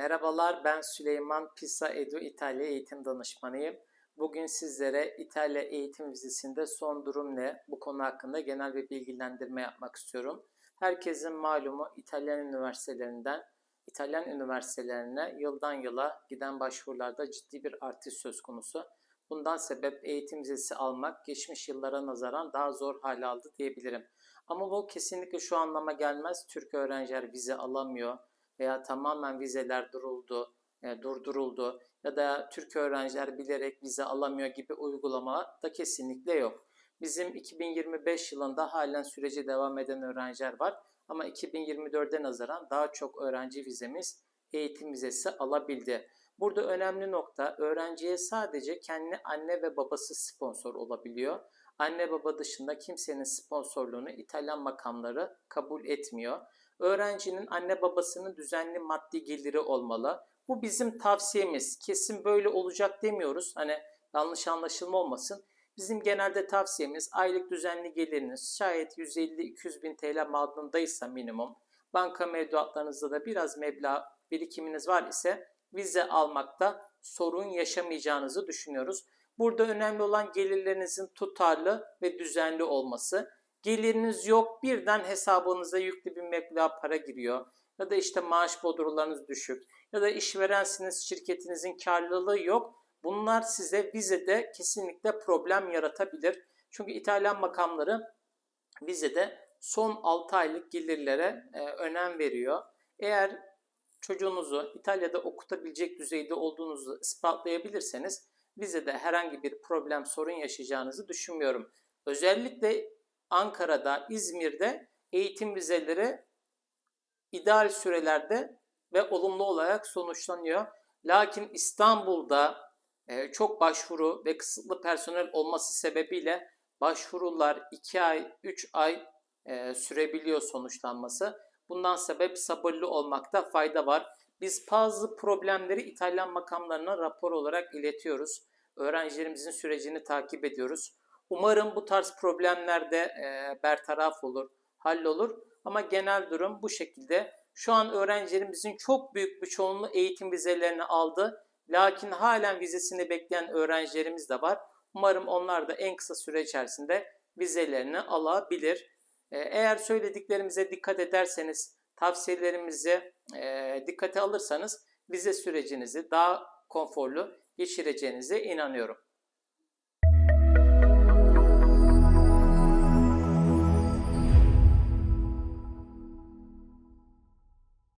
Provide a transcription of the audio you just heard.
Merhabalar, ben Süleyman Pisa Edu İtalya Eğitim Danışmanıyım. Bugün sizlere İtalya eğitim vizesinde son durum ne? Bu konu hakkında genel bir bilgilendirme yapmak istiyorum. Herkesin malumu İtalyan üniversitelerinden İtalyan üniversitelerine yıldan yıla giden başvurularda ciddi bir artış söz konusu. Bundan sebep eğitim vizesi almak geçmiş yıllara nazaran daha zor hale aldı diyebilirim. Ama bu kesinlikle şu anlama gelmez. Türk öğrenciler vize alamıyor veya tamamen vizeler duruldu, e, durduruldu ya da Türk öğrenciler bilerek vize alamıyor gibi uygulama da kesinlikle yok. Bizim 2025 yılında halen süreci devam eden öğrenciler var ama 2024'e nazaran daha çok öğrenci vizemiz eğitim vizesi alabildi. Burada önemli nokta öğrenciye sadece kendi anne ve babası sponsor olabiliyor. Anne baba dışında kimsenin sponsorluğunu İtalyan makamları kabul etmiyor. Öğrencinin anne babasının düzenli maddi geliri olmalı. Bu bizim tavsiyemiz. Kesin böyle olacak demiyoruz. Hani yanlış anlaşılma olmasın. Bizim genelde tavsiyemiz aylık düzenli geliriniz şayet 150-200 bin TL mağdundaysa minimum, banka mevduatlarınızda da biraz meblağ birikiminiz var ise vize almakta sorun yaşamayacağınızı düşünüyoruz. Burada önemli olan gelirlerinizin tutarlı ve düzenli olması. Geliriniz yok birden hesabınıza yüklü bir meblağ para giriyor. Ya da işte maaş bodrolarınız düşük. Ya da işverensiniz şirketinizin karlılığı yok. Bunlar size vizede kesinlikle problem yaratabilir. Çünkü İtalyan makamları vizede son 6 aylık gelirlere e, önem veriyor. Eğer çocuğunuzu İtalya'da okutabilecek düzeyde olduğunuzu ispatlayabilirseniz vizede herhangi bir problem sorun yaşayacağınızı düşünmüyorum. Özellikle Ankara'da, İzmir'de eğitim vizeleri ideal sürelerde ve olumlu olarak sonuçlanıyor. Lakin İstanbul'da e, çok başvuru ve kısıtlı personel olması sebebiyle başvurular 2 ay, 3 ay e, sürebiliyor sonuçlanması. Bundan sebep sabırlı olmakta fayda var. Biz bazı problemleri İtalyan makamlarına rapor olarak iletiyoruz. Öğrencilerimizin sürecini takip ediyoruz. Umarım bu tarz problemler de e, bertaraf olur, hallolur. Ama genel durum bu şekilde. Şu an öğrencilerimizin çok büyük bir çoğunluğu eğitim vizelerini aldı. Lakin halen vizesini bekleyen öğrencilerimiz de var. Umarım onlar da en kısa süre içerisinde vizelerini alabilir. E, eğer söylediklerimize dikkat ederseniz, tavsiyelerimizi e, dikkate alırsanız vize sürecinizi daha konforlu geçireceğinize inanıyorum.